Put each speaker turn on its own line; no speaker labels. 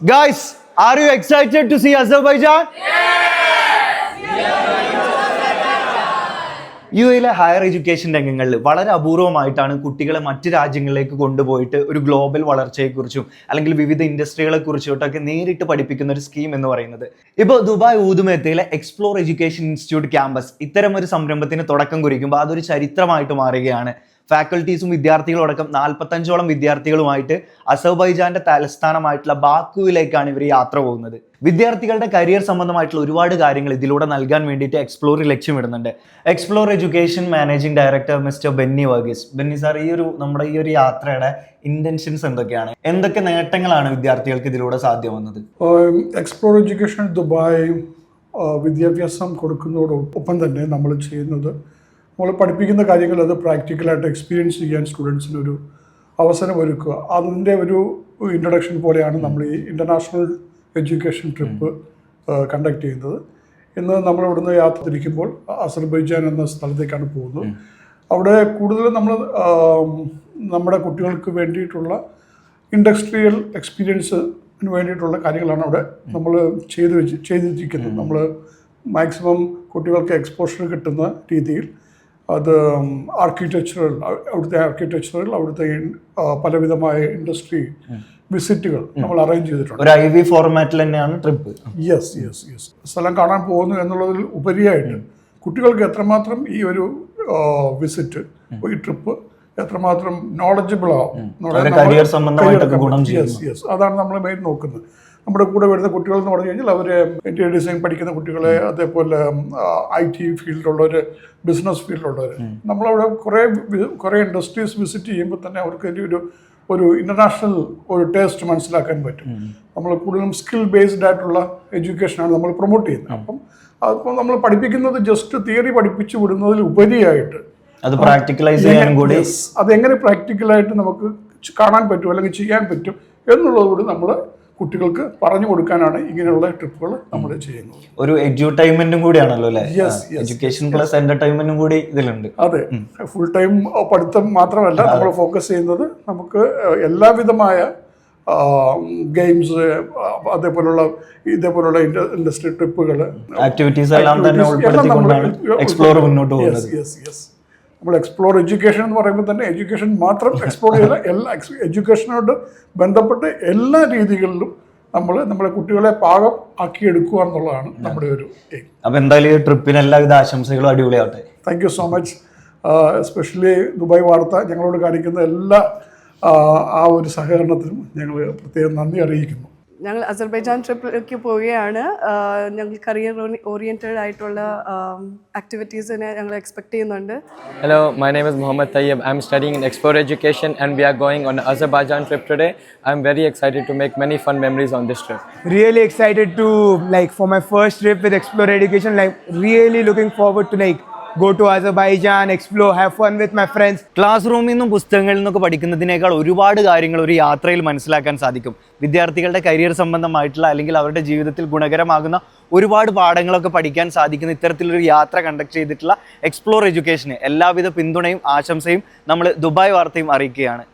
Guys, are you excited to see Azerbaijan U എയിലെ higher education രംഗങ്ങളിൽ വളരെ അപൂർവമായിട്ടാണ് കുട്ടികളെ മറ്റ് രാജ്യങ്ങളിലേക്ക് കൊണ്ടുപോയിട്ട് ഒരു ഗ്ലോബൽ വളർച്ചയെക്കുറിച്ചും അല്ലെങ്കിൽ വിവിധ ഇൻഡസ്ട്രികളെ കുറിച്ചിട്ടൊക്കെ നേരിട്ട് പഠിപ്പിക്കുന്ന ഒരു സ്കീം എന്ന് പറയുന്നത്. ഇപ്പോൾ ദുബായ് ഊതുമേത്തയിലെ എക്സ്പ്ലോർ എഡ്യൂക്കേഷൻ ഇൻസ്റ്റിറ്റ്യൂട്ട് ക്യാമ്പസ് ഇത്തരം ഒരു സംരംഭത്തിന് തുടക്കം കുറിക്കുമ്പോൾ അതൊരു ചരിത്രമായിട്ട് മാറുകയാണ്. ഫാക്കൽറ്റീസും വിദ്യാർത്ഥികളും അടക്കം നാൽപ്പത്തഞ്ചോളം വിദ്യാർത്ഥികളുമായിട്ട് അസർബൈജാന്റെ തലസ്ഥാനമായിട്ടുള്ള ബാക്കുവിലേക്കാണ് ഇവർ യാത്ര പോകുന്നത്. വിദ്യാർത്ഥികളുടെ കരിയർ സംബന്ധമായിട്ടുള്ള ഒരുപാട് കാര്യങ്ങൾ ഇതിലൂടെ നൽകാൻ വേണ്ടിയിട്ട് Explore ലക്ഷ്യമിടുന്നുണ്ട് Explore Education managing director mister Benny Varghese. Benny sir ഈ ഒരു നമ്മുടെ ഈ ഒരു യാത്രയുടെ ഇന്റൻഷൻസ് എന്തൊക്കെയാണ്? എന്തൊക്കെ നേട്ടങ്ങളാണ് വിദ്യാർത്ഥികൾക്ക് ഇതിലൂടെ സാധ്യമാകുന്നത്
എക്സ്പ്ലോർ എഡ്യൂക്കേഷൻ ദുബായ് വിദ്യാഭ്യാസം കൊടുക്കുന്നതോടൊപ്പം തന്നെ നമ്മൾ ചെയ്യുന്നത് നമ്മൾ പഠിപ്പിക്കുന്ന കാര്യങ്ങൾ അത് പ്രാക്ടിക്കലായിട്ട് എക്സ്പീരിയൻസ് ചെയ്യാൻ സ്റ്റുഡൻസിന് ഒരു അവസരം ഒരുക്കുക. അതിന്റെ ഒരു ഇൻട്രൊഡക്ഷൻ പോലെയാണ് നമ്മൾ ഈ ഇന്റർനാഷണൽ എഡ്യൂക്കേഷൻ ട്രിപ്പ് കണ്ടക്ട് ചെയ്യുന്നത്. ഇന്ന് നമ്മൾ ഇവിടുന്ന് യാത്ര തിരിക്കുമ്പോൾ അസർബൈജാൻ എന്ന സ്ഥലത്തേക്കാണ് പോകുന്നത്. അവിടെ കൂടുതലും നമ്മൾ നമ്മുടെ കുട്ടികൾക്ക് വേണ്ടിയിട്ടുള്ള ഇൻഡസ്ട്രിയൽ എക്സ്പീരിയൻസിന് വേണ്ടിയിട്ടുള്ള കാര്യങ്ങളാണ് അവിടെ നമ്മൾ ചെയ്തു വെച്ച് ചെയ്തിരിക്കുന്നത്. നമ്മൾ മാക്സിമം കുട്ടികൾക്ക് എക്സ്പോഷർ കിട്ടുന്ന രീതിയിൽ അത് ആർക്കിടെക്ചറൽ അവിടുത്തെ ആർക്കിടെക്ചറൽ അവിടുത്തെ പലവിധമായ ഇൻഡസ്ട്രി വിസിറ്റുകൾ നമ്മൾ അറേഞ്ച് ചെയ്തിട്ടുണ്ട്.
ഒരു ഐ വി ഫോർമാറ്റിൽ തന്നെയാണ് ട്രിപ്പ്
യെസ് യെസ് യെസ് സ്ഥലം കാണാൻ പോകുന്നു എന്നുള്ളതിൽ ഉപരിയായിട്ട് കുട്ടികൾക്ക് എത്രമാത്രം ഈ ഒരു വിസിറ്റ് ഈ ട്രിപ്പ് എത്രമാത്രം നോളജബിൾ ആവും
സംബന്ധമായിട്ടൊക്കെ ഗുണം
യെസ് യെസ് അതാണ് നമ്മൾ മെയിൻ നോക്കുന്നത്. നമ്മുടെ കൂടെ വരുന്ന കുട്ടികൾ എന്ന് പറഞ്ഞു കഴിഞ്ഞാൽ അവർ ഇന്റീരിയർ ഡിസൈൻ പഠിക്കുന്ന കുട്ടികളെ അതേപോലെ ഐ ടി ഫീൽഡിലുള്ളവർ ബിസിനസ് ഫീൽഡിലുള്ളവർ നമ്മളവിടെ കുറേ കുറേ ഇൻഡസ്ട്രീസ് വിസിറ്റ് ചെയ്യുമ്പോൾ തന്നെ അവർക്ക് ഒരു ഒരു ഇന്റർനാഷണൽ ഒരു ടേസ്റ്റ് മനസ്സിലാക്കാൻ പറ്റും. നമ്മൾ കൂടുതലും സ്കിൽ ബേസ്ഡ് ആയിട്ടുള്ള എഡ്യൂക്കേഷനാണ് നമ്മൾ പ്രൊമോട്ട് ചെയ്യുന്നത്. അപ്പം അതിപ്പോൾ നമ്മൾ പഠിപ്പിക്കുന്നത് ജസ്റ്റ് തിയറി പഠിപ്പിച്ചു വിടുന്നതിൽ ഉപരിയായിട്ട്.
അത് പ്രാക്ടിക്കലൈസ് ചെയ്യാനും കൂടി.
അതെങ്ങനെ പ്രാക്ടിക്കലായിട്ട് നമുക്ക് കാണാൻ പറ്റും അല്ലെങ്കിൽ ചെയ്യാൻ പറ്റും എന്നുള്ളത് കൂടി നമ്മൾ കുട്ടികൾക്ക് പറഞ്ഞു കൊടുക്കാനാണ് ഇങ്ങനെയുള്ള ട്രിപ്പുകൾ നമ്മൾ ചെയ്യുന്നത്.
ഒരു എഡ്യൂട്ടൈൻമെന്റും കൂടിയാണല്ലോ അല്ലെ? എഡ്യൂക്കേഷൻ പ്ലസ് എന്റർടൈൻമെന്റും കൂടി ഇതിലുണ്ട്.
അതെ. ഫുൾ ടൈം പഠിത്തം മാത്രമല്ല നമ്മൾ ഫോക്കസ് ചെയ്യുന്നത് നമുക്ക് എല്ലാവിധമായ ഗെയിംസ് അതേപോലുള്ള ഇതേപോലുള്ള ഇൻഡസ്ട്രി ട്രിപ്പുകൾ
ആക്ടിവിറ്റീസ് എല്ലാം തന്നെ ഉൾപ്പെടുത്തിക്കൊണ്ടാണ് എക്സ്പ്ലോർ മുന്നോട്ട് പോകുന്നത്.
നമ്മൾ എക്സ്പ്ലോർ എഡ്യൂക്കേഷൻ എന്ന് പറയുമ്പോൾ തന്നെ എഡ്യൂക്കേഷൻ മാത്രം എക്സ്പ്ലോർ ചെയ്ത എല്ലാ എഡ്യൂക്കേഷനോട് ബന്ധപ്പെട്ട് എല്ലാ രീതികളിലും നമ്മൾ നമ്മുടെ കുട്ടികളെ പാകം ആക്കിയെടുക്കുക എന്നുള്ളതാണ് നമ്മുടെ ഒരു എയിം
അപ്പോൾ എന്തായാലും ഈ ട്രിപ്പിന് എല്ലാവിധ ആശംസകളും അടിപൊളിയാവട്ടെ.
Thank you so much especially Dubai വാർത്ത ഞങ്ങളോട് കാണിക്കുന്ന എല്ലാ ആ ഒരു സഹകരണത്തിനും ഞങ്ങൾ പ്രത്യേകം നന്ദി അറിയിക്കുന്നു.
ഞങ്ങൾ അസർബൈജാൻ ട്രിപ്പിലേക്ക് പോവുകയാണ്. ഞങ്ങൾ കരിയർ ഓറിയന്റഡ് ആയിട്ടുള്ള ആക്ടിവിറ്റീസിനെ ഞങ്ങൾ എക്സ്പെക്ട് ചെയ്യുന്നുണ്ട്.
Hello my name is Muhammad Tayyab I am studying in Explore Education and we are going on Azerbaijan trip today I am very excited to make many fun memories on this
trip really excited to like for my first trip with Explore Education like really looking forward to like go to azerbaijan Explore have fun with my friends
class റൂമിൽ നിന്നും പുസ്തകങ്ങളിൽ നിന്നൊക്കെ പഠിക്കുന്നതിനേക്കാൾ ഒരുപാട് കാര്യങ്ങൾ ഒരു യാത്രയിൽ മനസ്സിലാക്കാൻ സാധിക്കും. വിദ്യാർത്ഥികളുടെ കരിയർ സംബന്ധമായിട്ടുള്ള അല്ലെങ്കിൽ അവരുടെ ജീവിതത്തിൽ ഗുണകരമാകുന്ന ഒരുപാട് പാഠങ്ങളൊക്കെ പഠിക്കാൻ സാധിക്കുന്ന ഇത്തരത്തിലൊരു യാത്ര കണ്ടക്ട് ചെയ്തിട്ടുള്ള എക്സ്പ്ലോർ എഡ്യൂക്കേഷന് എല്ലാവിധ പിന്തുണയും ആശംസയും നമ്മൾ ദുബായ് വാർത്തയും അറിയിക്കുകയാണ്.